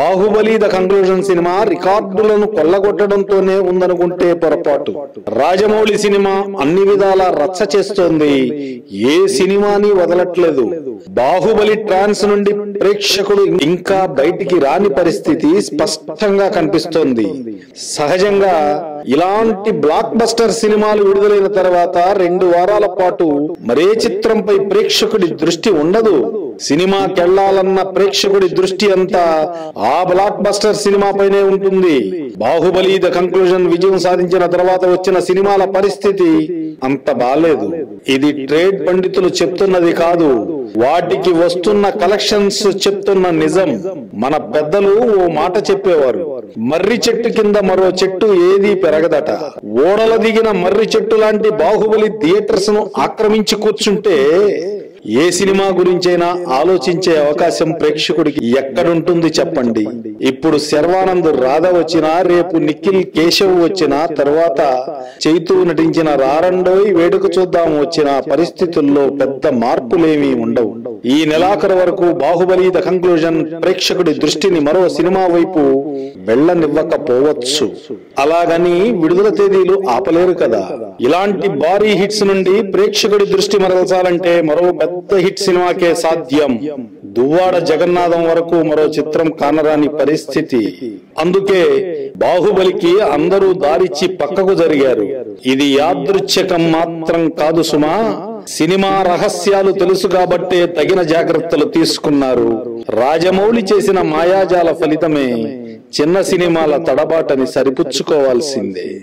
Baahubali the conclusion cinema రికార్డులను కొల్లగొట్టడంతోనే ఉందనుకుంటే పొరపాటు. Rajamouli cinema అన్ని విధాలా రచ్చ చేస్తోంది. ఏ సినిమాని వదలట్లేదు. బాహుబలి ట్రాన్స్ నుండి ప్రేక్షకుడు ఇంకా బయటికి రాని పరిస్థితి స్పష్టంగా కనిపిస్తోంది. సహజంగా ఇలాంటి బ్లాక్ బస్టర్ సినిమాలు విడుదలైన తర్వాత రెండు వారాల పాటు మరే చిత్రంపై ప్రేక్షకుడి దృష్టి ఉండదు. సినిమాకెళ్ళాలన్న ప్రేక్షకుడి దృష్టి అంతా ఆ బ్లాక్ బస్టర్ సినిమాపైనే ఉంటుంది. బాహుబలి ద కంక్లూజన్ విజయం సాధించిన తర్వాత వచ్చిన సినిమాల పరిస్థితి అంత బాలేదు. ఇది ట్రేడ్ పండితులు చెప్తున్నది కాదు. వాటికి వస్తున్న కలెక్షన్స్ చెప్తున్న నిజం. మన పెద్దలు ఓ మాట చెప్పేవారు. మర్రి చెట్టు కింద మరో చెట్టు ఏదీ పెరగదట. ఓడల దిగిన మర్రి చెట్టు లాంటి బాహుబలి థియేటర్స్ను ఆక్రమించి కూర్చుంటే ఏ సినిమా గురించైనా ఆలోచించే అవకాశం ప్రేక్షకుడికి ఎక్కడుంటుంది చెప్పండి. ఇప్పుడు శర్వానంద్ రాధ వచ్చినా రేపు నిఖిల్ కేశవ్ వచ్చినా తర్వాత చైతూ నటించిన రారండోయ్ వేడుక చూద్దాం వచ్చిన పరిస్థితుల్లో పెద్ద మార్పులేమీ ఉండవు. ఈ నెలాఖరు వరకు బాహుబలి ద కంక్లూజన్ ప్రేక్షకుడి దృష్టిని మరో సినిమా వైపు వెళ్ళనివ్వకపోవచ్చు. అలాగని విడుదల తేదీలు ఆపలేరు కదా. ఇలాంటి భారీ హిట్స్ నుండి ప్రేక్షకుడి దృష్టి మరల్చాలంటే మరో పెద్ద హిట్ సినిమాకే సాధ్యం. దువ్వాడ జగన్నాథం వరకు మరో చిత్రం కానరాని పరిస్థితి. అందుకే బాహుబలికి అందరూ దారిచ్చి పక్కకు జరిగారు. ఇది యాదృచ్ఛకం మాత్రం కాదు సుమా. సినిమా రహస్యాలు తెలుసు కాబట్టే తగిన జాగ్రత్తలు తీసుకున్నారు. రాజమౌళి చేసిన మాయాజాల ఫలితమే చిన్న సినిమాల తడబాటని సరిపుచ్చుకోవాల్సిందే.